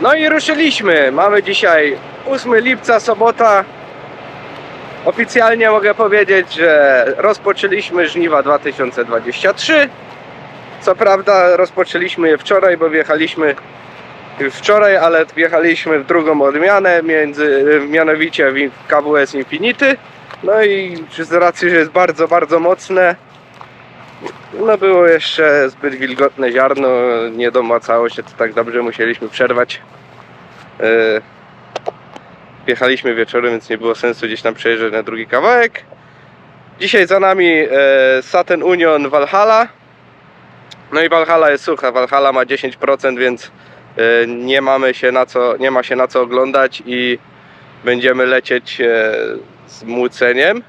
No i ruszyliśmy. Mamy dzisiaj 8 lipca, sobota. Oficjalnie mogę powiedzieć, że rozpoczęliśmy żniwa 2023. Co prawda rozpoczęliśmy je wczoraj, bo wjechaliśmy wczoraj, ale wjechaliśmy w drugą odmianę, między, mianowicie w KWS Infinity. No i z racji, że jest bardzo, bardzo mocne, no było jeszcze zbyt wilgotne ziarno, nie domacało się to tak dobrze, musieliśmy przerwać. E, Wjechaliśmy wieczorem, więc nie było sensu gdzieś tam przejeżdżać na drugi kawałek. Dzisiaj za nami e, Saturn Union Valhalla. No i Valhalla jest sucha, Valhalla ma 10%, więc e, nie mamy się na co, nie ma się na co oglądać i będziemy lecieć e, z młóceniem.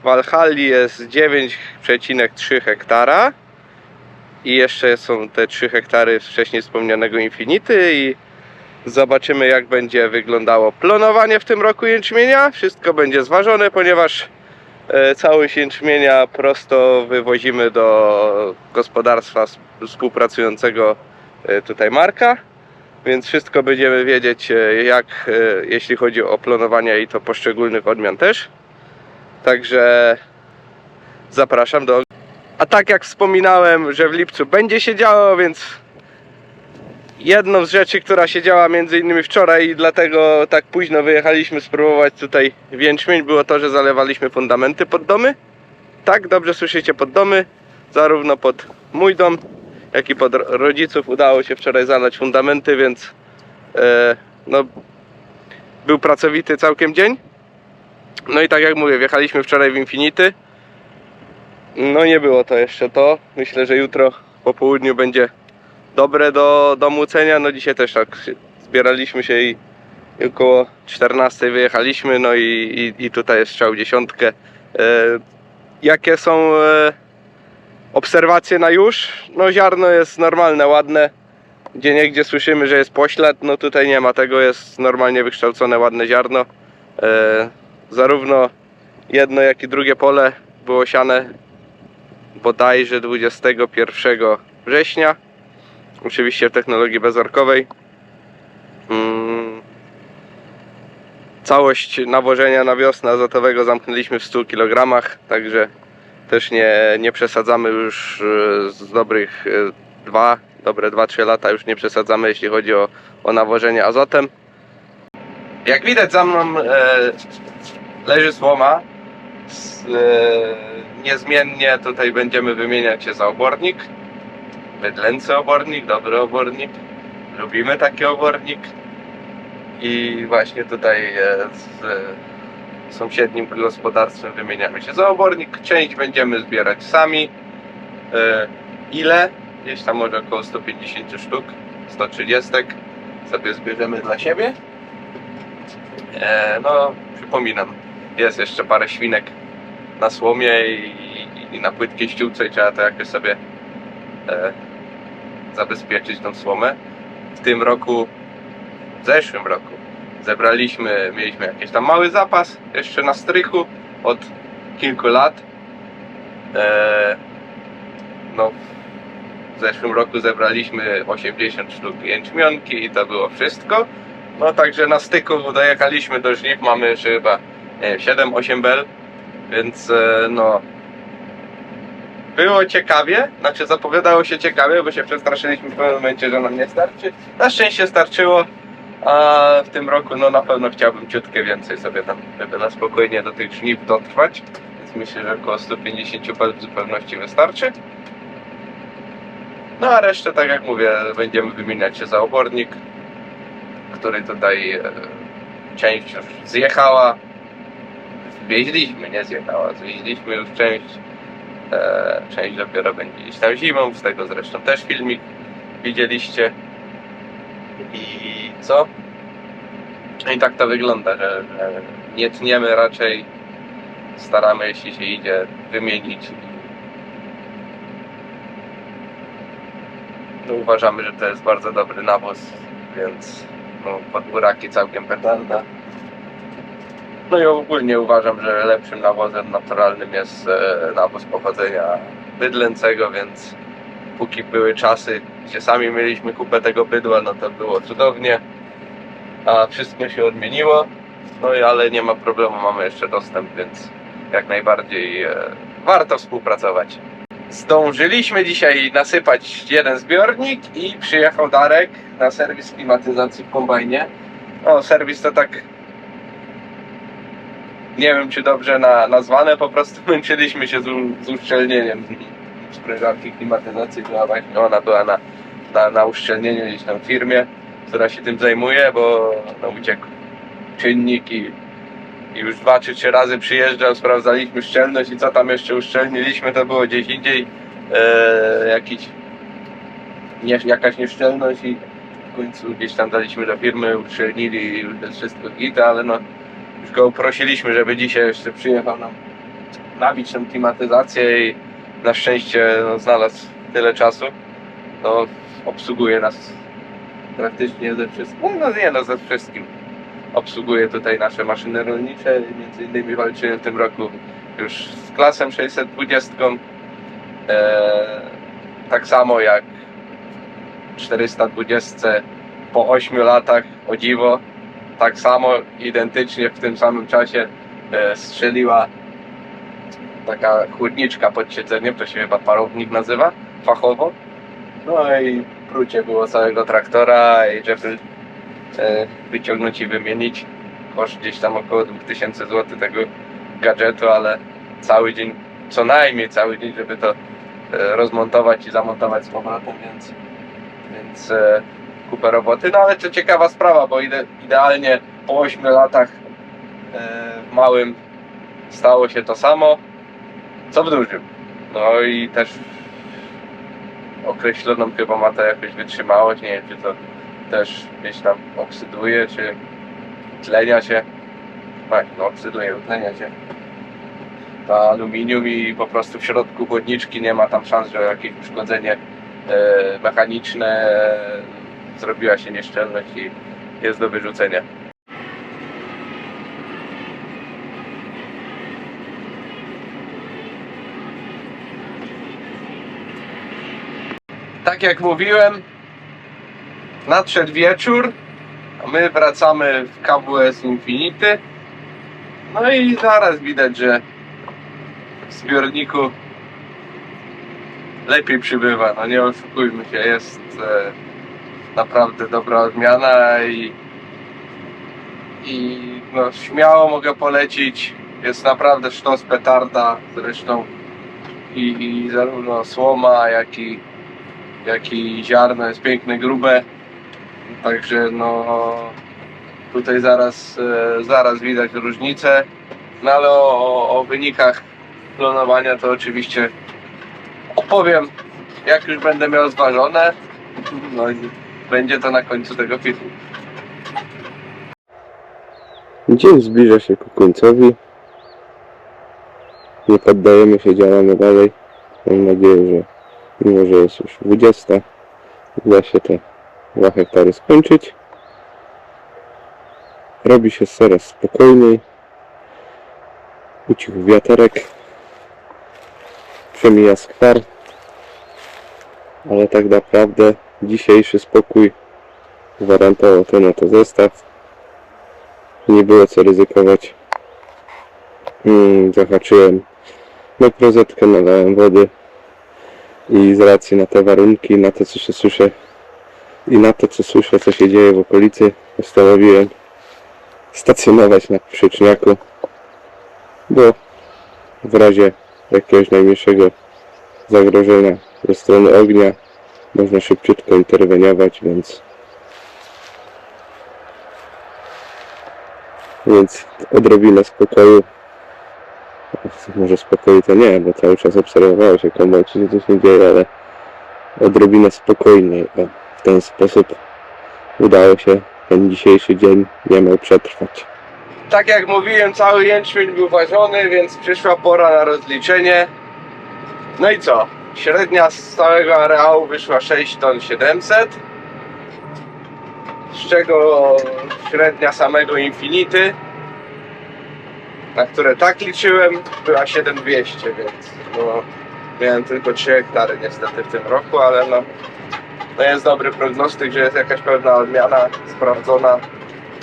W Valhalli jest 9,3 hektara i jeszcze są te 3 hektary wcześniej wspomnianego Infinity i zobaczymy jak będzie wyglądało plonowanie w tym roku jęczmienia. Wszystko będzie zważone, ponieważ e, całość jęczmienia prosto wywozimy do gospodarstwa współpracującego e, tutaj Marka. Więc wszystko będziemy wiedzieć e, jak jeśli chodzi o plonowanie i to poszczególnych odmian też. Także zapraszam do. A tak jak wspominałem, że w lipcu będzie się działo, więc jedną z rzeczy, która się działa między innymi wczoraj i dlatego tak późno wyjechaliśmy spróbować tutaj w jęczmień, było to, że zalewaliśmy fundamenty pod domy. Tak, dobrze słyszycie, pod domy. Zarówno pod mój dom, jak i pod ro- rodziców udało się wczoraj zalać fundamenty, więc e, no, był pracowity całkiem dzień. No i tak jak mówię, wjechaliśmy wczoraj w Infinity. No nie było to jeszcze to. Myślę, że jutro po południu będzie dobre do, do młócenia. No dzisiaj też tak zbieraliśmy się i i około 14 wyjechaliśmy. No i, i, i tutaj jest strzał dziesiątkę. E, jakie są e, obserwacje na już? No ziarno jest normalne, ładne. Gdzie niegdzie słyszymy, że jest poślad, no tutaj nie ma tego, jest normalnie wykształcone, ładne ziarno. E, zarówno jedno, jak i drugie pole było siane bodajże 21 września. Oczywiście w technologii bezorkowej. Mm. Całość nawożenia na wiosnę azotowego zamknęliśmy w 100 kg, także też nie, nie przesadzamy już e, z dobrych e, dwa, dobre 2-3 lata już nie przesadzamy jeśli chodzi o, o nawożenie azotem. Jak widać za mną e, leży słoma. S- e, niezmiennie tutaj będziemy wymieniać się za obornik. Bydlęcy obornik, dobry obornik. Lubimy taki obornik. I właśnie tutaj e, z e, sąsiednim gospodarstwem wymieniamy się za obornik. Część będziemy zbierać sami. Ile? Gdzieś tam może około 150 sztuk, 130 sobie zbierzemy dla siebie. No, przypominam, jest jeszcze parę świnek na słomie i, i na płytkiej ściółce i trzeba to jakoś sobie e, zabezpieczyć tą słomę. W tym roku, w zeszłym roku zebraliśmy, mieliśmy jakiś tam mały zapas jeszcze na strychu od kilku lat. E, no, w zeszłym roku zebraliśmy 80 sztuk jęczmionki i to było wszystko. No także na styku dojechaliśmy do żniw, mamy chyba 7-8 bel, więc e, no było ciekawie, znaczy zapowiadało się ciekawie, bo się przestraszyliśmy w pewnym momencie, że nam nie starczy. Na szczęście starczyło, a w tym roku no na pewno chciałbym ciutkę więcej sobie tam, żeby na spokojnie do tych żniw dotrwać. Więc myślę, że około 150 bel w zupełności wystarczy. No a resztę, tak jak mówię, będziemy wymieniać się za obornik, który tutaj e, część zjechała. Zwieźliśmy, nie zjechała, zwieźliśmy już część. E, część dopiero będzie gdzieś tam zimą, z tego zresztą też filmik widzieliście. I co? I tak to wygląda, że, że nie tniemy raczej, staramy jeśli się idzie wymienić. No, uważamy, że to jest bardzo dobry nawóz, więc no, podgóraki całkiem petarda. No i ogólnie uważam, że lepszym nawozem naturalnym jest e, nawóz pochodzenia bydlęcego, więc póki były czasy, gdzie sami mieliśmy kupę tego bydła, no to było cudownie. a wszystko się odmieniło. No i ale nie ma problemu, mamy jeszcze dostęp, więc jak najbardziej e, warto współpracować. Zdążyliśmy dzisiaj nasypać jeden zbiornik i przyjechał Darek na serwis klimatyzacji w kombajnie. No, serwis to tak nie wiem czy dobrze na, nazwane, po prostu męczyliśmy się z, u- z uszczelnieniem sprężarki klimatyzacji, była właśnie ona była na, na, na uszczelnieniu gdzieś tam w firmie, która się tym zajmuje, bo no, uciekł czynnik i, i już dwa czy trzy razy przyjeżdżał, sprawdzaliśmy szczelność i co tam jeszcze uszczelniliśmy, to było gdzieś indziej e, jakiś, nie, jakaś nieszczelność i w końcu gdzieś tam daliśmy do firmy, uszczelnili wszystko git, ale no już go prosiliśmy, żeby dzisiaj jeszcze przyjechał nam nabić tą klimatyzację i na szczęście no, znalazł tyle czasu. No, obsługuje nas praktycznie ze wszystkim. No nie no, ze wszystkim. Obsługuje tutaj nasze maszyny rolnicze. Między innymi walczyłem w tym roku już z klasem 620. E, tak samo jak 420 po 8 latach, o dziwo, tak samo identycznie w tym samym czasie e, strzeliła taka chłodniczka pod siedzeniem, to się chyba parownik nazywa fachowo. No i prucie było całego traktora i żeby e, wyciągnąć i wymienić. Koszt gdzieś tam około 2000 zł tego gadżetu, ale cały dzień, co najmniej cały dzień, żeby to e, rozmontować i zamontować z powrotem, więc, więc kupę roboty. No ale to ciekawa sprawa, bo ide, idealnie po 8 latach e, w małym stało się to samo, co w dużym. No i też określoną chyba ma to jakąś wytrzymałość, nie wiem czy to też gdzieś tam oksyduje, czy tlenia się. Tak, no oksyduje, utlenia się. To aluminium i po prostu w środku chłodniczki nie ma tam szans, że jakieś uszkodzenie e, mechaniczne zrobiła się nieszczelność i jest do wyrzucenia. Tak jak mówiłem, nadszedł wieczór, a my wracamy w KWS Infinity. No i zaraz widać, że w zbiorniku lepiej przybywa. No nie oszukujmy się, jest e, naprawdę dobra odmiana i, i no, śmiało mogę polecić. Jest naprawdę sztos petarda zresztą i, i zarówno słoma, jak i, jak i ziarno jest piękne, grube. Także no tutaj zaraz, e, zaraz widać różnicę. No ale o, o, o wynikach klonowania to oczywiście opowiem jak już będę miał zważone. No i będzie to na końcu tego filmu. Dzień zbliża się ku końcowi. Nie poddajemy się, działamy dalej. Mam nadzieję, że mimo, że jest już 20, uda się te 2 hektary skończyć. Robi się coraz spokojniej. Ucichł wiaterek. Przemija skwar. Ale tak naprawdę dzisiejszy spokój gwarantował ten oto zestaw. Nie było co ryzykować. Mm, zahaczyłem. Na klozetkę, nalałem wody. I z racji na te warunki, na to co się słyszę i na to co słyszę co się dzieje w okolicy postanowiłem stacjonować na przyczniaku, bo w razie jakiegoś najmniejszego zagrożenia ze strony ognia można szybciutko interweniować, więc więc odrobinę spokoju. Może spokoju to nie, bo cały czas obserwowało się kombajn, czy się coś nie dzieje, ale odrobinę spokojniej. O, w ten sposób udało się ten dzisiejszy dzień niemal przetrwać. Tak jak mówiłem, cały jęczmień był ważony, więc przyszła pora na rozliczenie. No i co? Średnia z całego areału wyszła 6 ton 700 z czego średnia samego Infinity na które tak liczyłem była 7200, więc no, miałem tylko 3 hektary niestety w tym roku, ale no, no jest dobry prognostyk, że jest jakaś pewna odmiana sprawdzona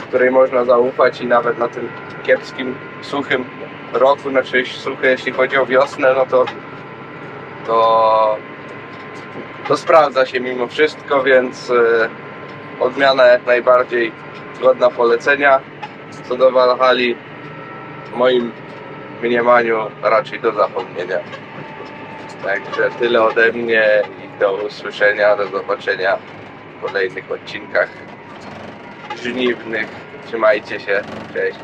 której można zaufać i nawet na tym kiepskim, suchym roku, znaczy suchy jeśli chodzi o wiosnę, no to to, to sprawdza się mimo wszystko, więc e, odmiana jak najbardziej godna polecenia. Co do Walhali, w moim mniemaniu raczej do zapomnienia. Także tyle ode mnie i do usłyszenia, do zobaczenia w kolejnych odcinkach żniwnych. Trzymajcie się, cześć.